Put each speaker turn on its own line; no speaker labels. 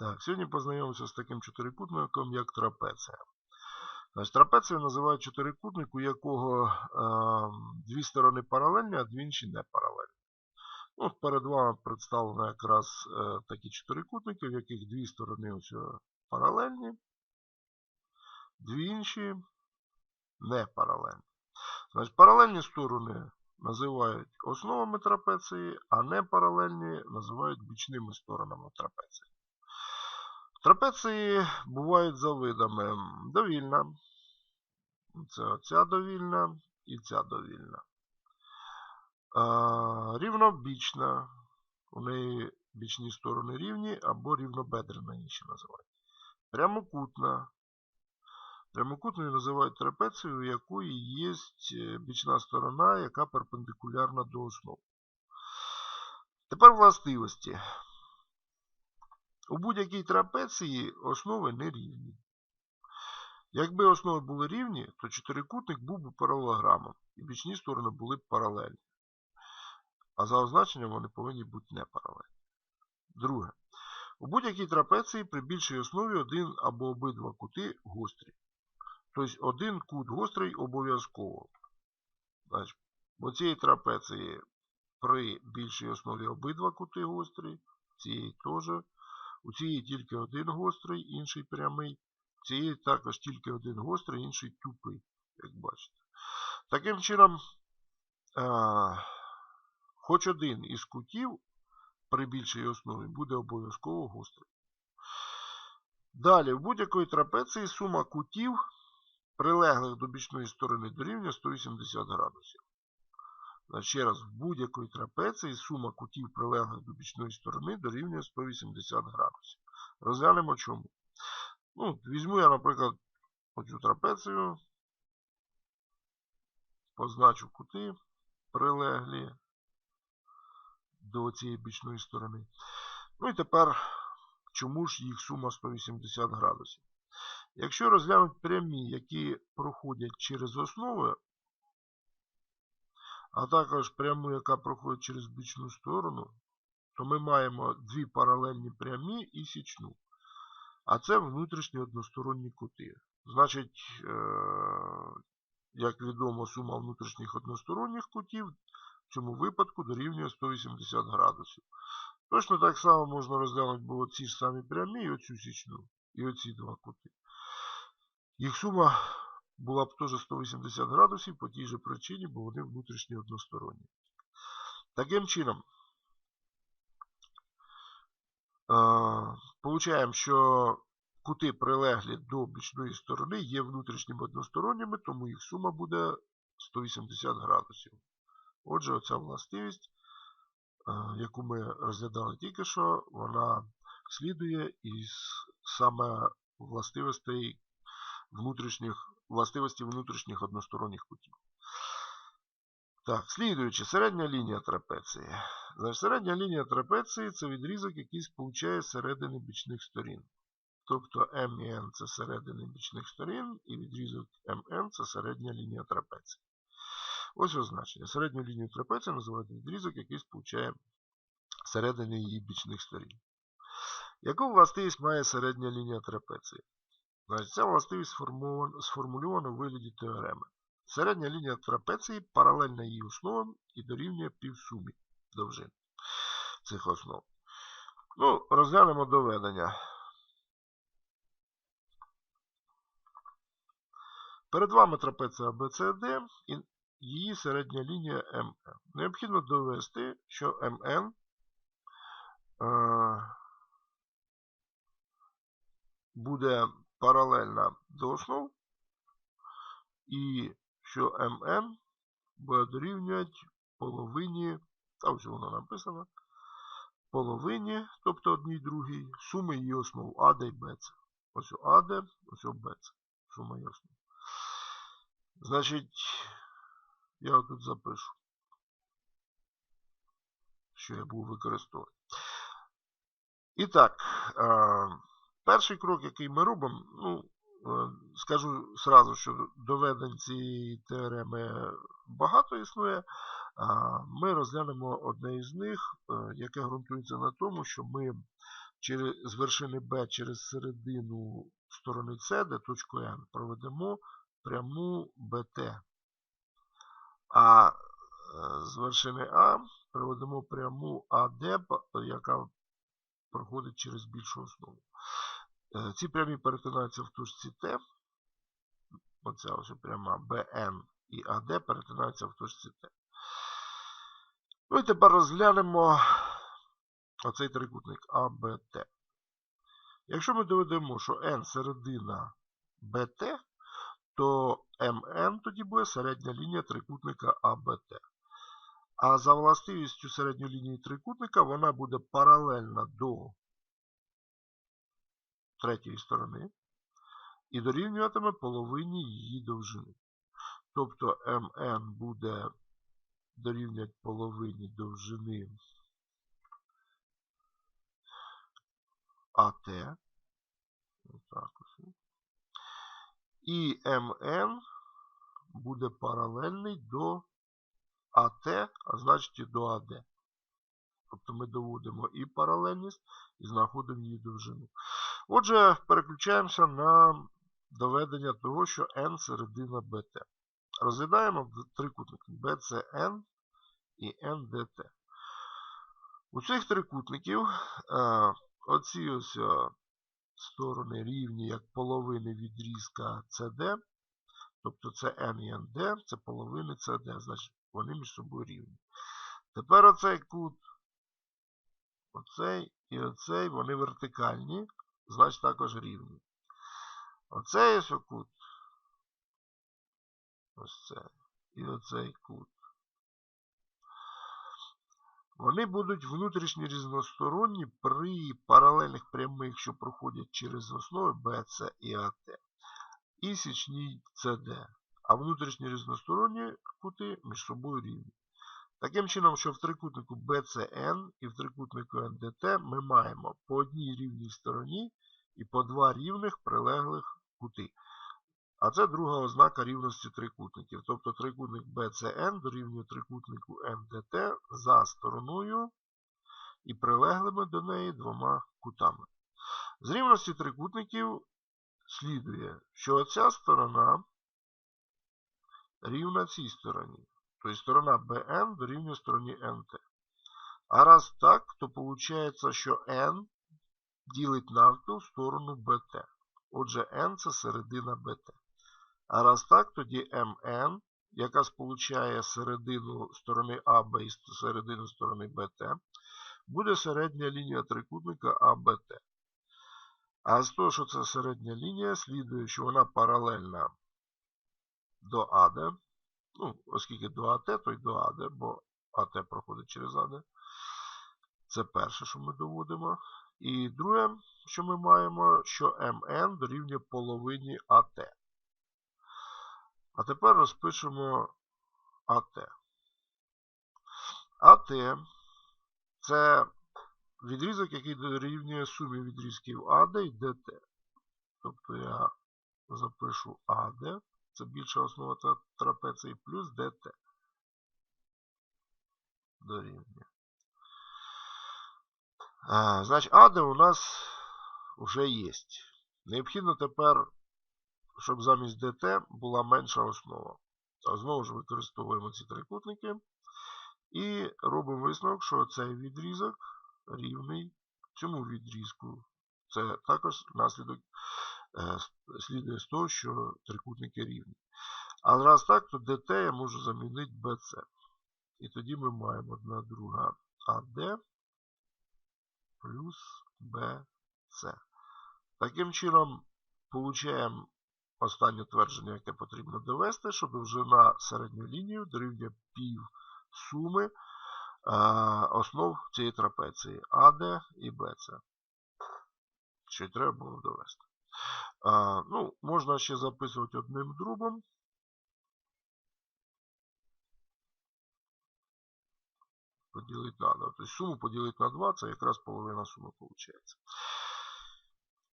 Так, сьогодні познайомимося з таким чотирикутником, як трапеція. Значить, трапецію називають чотирикутник, у якого е, дві сторони паралельні, а дві інші не паралельні. Ну, перед вами представлено якраз е, такі чотирикутники, в яких дві сторони ось паралельні, дві інші не паралельні. Значить, паралельні сторони називають основами трапеції, а непаралельні називають бічними сторонами трапеції. Трапеції бувають за видами довільна, це оця довільна і ця довільна. Рівнобічна, у неї бічні сторони рівні або рівнобедрена інші називають. Прямокутна. Прямокутною називають трапецію, у якої є бічна сторона, яка перпендикулярна до основ. Тепер властивості. У будь-якій трапеції основи не рівні. Якби основи були рівні, то чотирикутник був би паралелограмом, і бічні сторони були б паралельні. А за означенням вони повинні бути непаралельні. Друге. У будь-якій трапеції при більшій основі один або обидва кути гострі. Тобто один кут гострий обов'язково. У цієї трапеції при більшій основі обидва кути гострі, цієї теж. У цієї тільки один гострий, інший прямий. У цієї також тільки один гострий, інший тупий, як бачите. Таким чином, хоч один із кутів при більшій основі буде обов'язково гострий. Далі, в будь-якої трапеції сума кутів, прилеглих до бічної сторони дорівнює 180 градусів. Ще раз, в будь-якої трапеції сума кутів прилеглих до бічної сторони дорівнює 180 градусів. Розглянемо чому. Ну, Візьму я, наприклад, оцю трапецію, позначу кути прилеглі до цієї бічної сторони. Ну і тепер, чому ж їх сума 180 градусів? Якщо розглянути прямі, які проходять через основи, а також пряму, яка проходить через бічну сторону, то ми маємо дві паралельні прямі і січну. А це внутрішні односторонні кути. Значить, е, як відомо, сума внутрішніх односторонніх кутів в цьому випадку дорівнює 180 градусів. Точно так само можна розглянути було ці ж самі прямі і оцю січну, і оці два кути. Їх сума була б теж 180 градусів по тій же причині, бо вони внутрішні односторонні. Таким чином, получаємо, що кути прилеглі до бічної сторони є внутрішніми односторонніми, тому їх сума буде 180 градусів. Отже, оця властивість, яку ми розглядали тільки що, вона слідує із саме властивостей внутрішніх властивості внутрішніх односторонніх кутів. Так, слідуючи, середня лінія трапеції. Значить, Середня лінія трапеції це відрізок, який сполучає середини бічних сторін. Тобто М і N це середини бічних сторін, і відрізок МН це середня лінія трапеції. Ось означення. Середню лінію трапеції називають відрізок, який сполучає середини її бічних сторін. Яку властивість має середня лінія трапеції? Ця властивість сформульована у вигляді теореми. Середня лінія трапеції паралельна її основам і дорівнює півсумі довжин цих основ. Ну, Розглянемо доведення. Перед вами трапеція ABCD і її середня лінія МН. Необхідно довести, що МН е, буде паралельна до основ, і що МН буде дорівнювати половині, та ось воно написано, половині, тобто одній другій, суми її основ АД і БЦ. Ось АД, ось БЦ. Сума її основ. Значить, я тут запишу, що я буду використовувати. І так, Перший крок, який ми робимо, ну, е, скажу сразу, що доведень цієї теореми багато існує. Ми розглянемо одне із них, е, яке ґрунтується на тому, що ми через, з вершини Б через середину сторони С, де точку N, проведемо пряму БТ. А е, з вершини А проведемо пряму АД, яка проходить через більшу основу. Е, Ці прямі перетинаються в точці Т. Оця ось пряма БН і АД перетинаються в точці Т. Ну і тепер розглянемо оцей трикутник АБТ. Якщо ми доведемо, що n середина БТ, то МН тоді буде середня лінія трикутника АБТ. А за властивістю середньої лінії трикутника вона буде паралельна до третьої сторони і дорівнюватиме половині її довжини. Тобто МН буде дорівнювати половині довжини АТ. І МН буде паралельний до АТ, а значить і до АД. Тобто ми доводимо і паралельність, і знаходимо її довжину. Отже, переключаємося на доведення того, що n середина БТ. Розглядаємо трикутник BCN і NDT. У цих трикутників е, оці ось е, сторони рівні як половини відрізка CD, тобто це N і ND, це половини CD, значить вони між собою рівні. Тепер оцей кут, оцей і оцей, вони вертикальні, значить також рівні. Оцей ось кут, ось це, і оцей кут. Вони будуть внутрішні різносторонні при паралельних прямих, що проходять через основи BC і AT, і січній CD. А внутрішні різносторонні кути між собою рівні. Таким чином, що в трикутнику BCN і в трикутнику NDT ми маємо по одній рівній стороні і по два рівних прилеглих кути. А це друга ознака рівності трикутників. Тобто трикутник BCN дорівнює трикутнику NDT за стороною і прилеглими до неї двома кутами. З рівності трикутників слідує, що оця сторона рівна цій стороні. Тобто сторона BN дорівнює стороні NT. А раз так, то виходить, що N ділить навпіл сторону BT. Отже, N це середина BT. А раз так, тоді МН, яка сполучає середину сторони АБ і середину сторони БТ, буде середня лінія трикутника АБТ. А з того, що це середня лінія, слідує, що вона паралельна до АД. Ну, оскільки до АТ, то й до АД, бо АТ проходить через АД. Це перше, що ми доводимо. І друге, що ми маємо, що МН дорівнює половині АТ. А тепер розпишемо АТ. АТ це відрізок, який дорівнює сумі відрізків АД і ДТ. Тобто я запишу АД, це більша основа трапеції, плюс ДТ. Дорівнює. А, Значить, АД у нас вже є. Необхідно тепер щоб замість ДТ була менша основа. А знову ж використовуємо ці трикутники. І робимо висновок, що цей відрізок рівний цьому відрізку. Це також наслідок слідує з того, що трикутники рівні. А раз так, то ДТ я можу замінити BC. І тоді ми маємо 1 друга АД плюс BC. Таким чином, получаємо Останнє твердження, яке потрібно довести, що довжина середньої лінії дорівнює пів суми е, основ цієї трапеції АД і БЦ. Що й треба було довести. А, ну, Можна ще записувати одним дробом. Поділити на 2. Тобто суму поділити на 2, це якраз половина суми виходить.